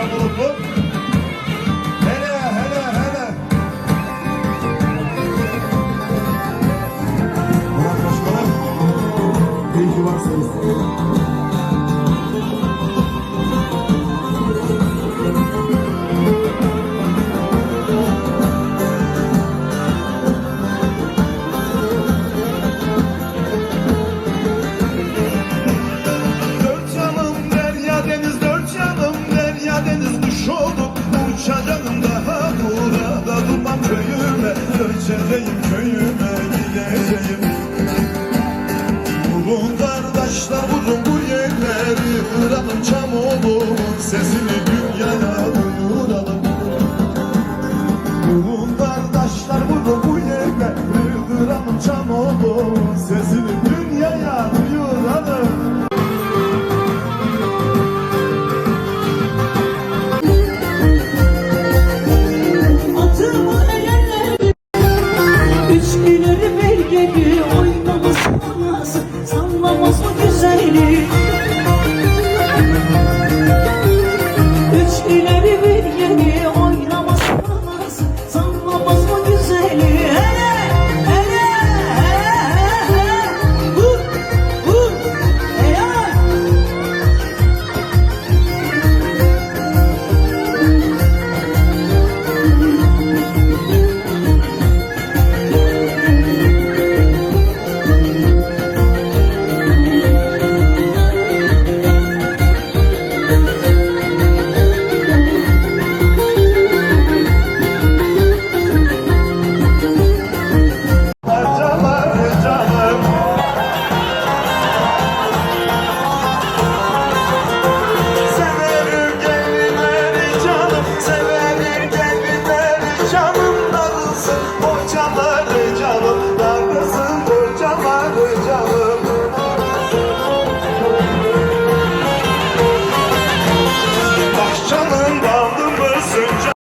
Çamuruklu. Hele hele hele. Murat Başkanım. İyi ki varsınız. Gideceğim köyüme gideceğim Vurun kardeşler vurun bu yerleri. Kıralım çam olun sesini dünyaya duyuralım. Vurun kardeşler vurun bu yerleri. Kıralım çam olun sesini